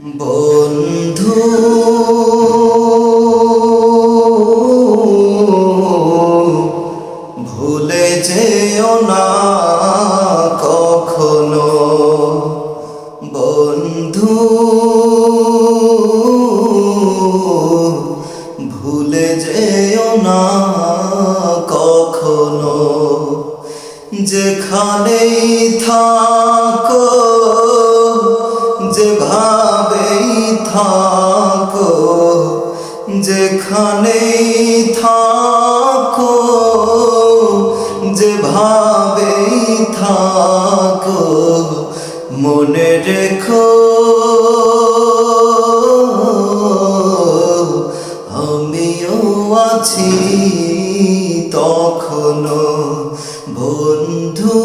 বন্ধু। ভুলে যেও না কখনো। বন্ধু ভুলে যেও না কখনো। যেখানেই থাকো যেখানেই থাকো যেভাবেই থাকো মনে রেখো। আমিও আছি তখনো বন্ধু।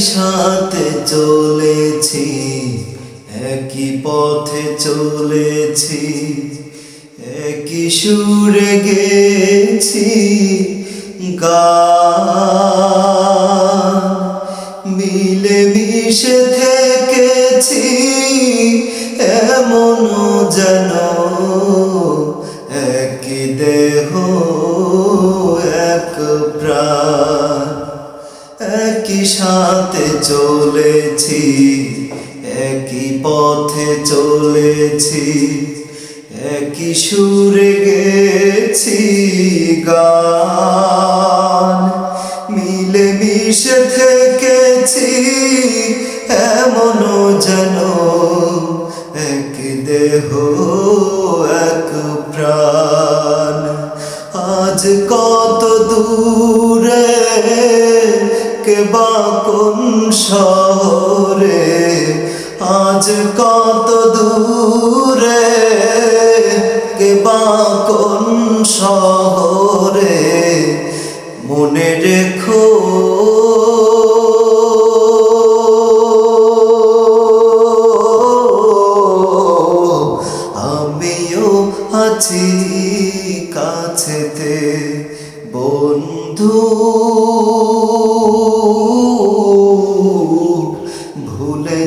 সাথে চলেছি, একই পথে চলেছি, একই সুরে গেছি গান। মিলে মিশে থেকেছি এমন যেন একই দেহ সাথে চলেছি, একই পথে চলেছি, একই সুরে গেছি গান। মিলে মিশে থেকেছি এমন যেন এক দেহ, এক প্রাণ। আজ কত দূরে বা কোন শহরে। আজ কত দূরে কে বা কোন শহরে। মনে রেখো। আমিও আছি কাছেতে। বন্ধু।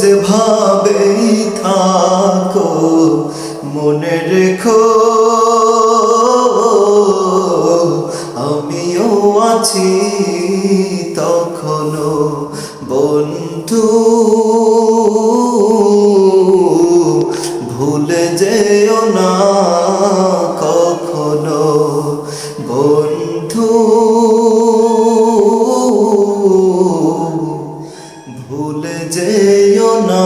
যেভাবেই থাকো মনে রেখো আমিও আছি। যেও না।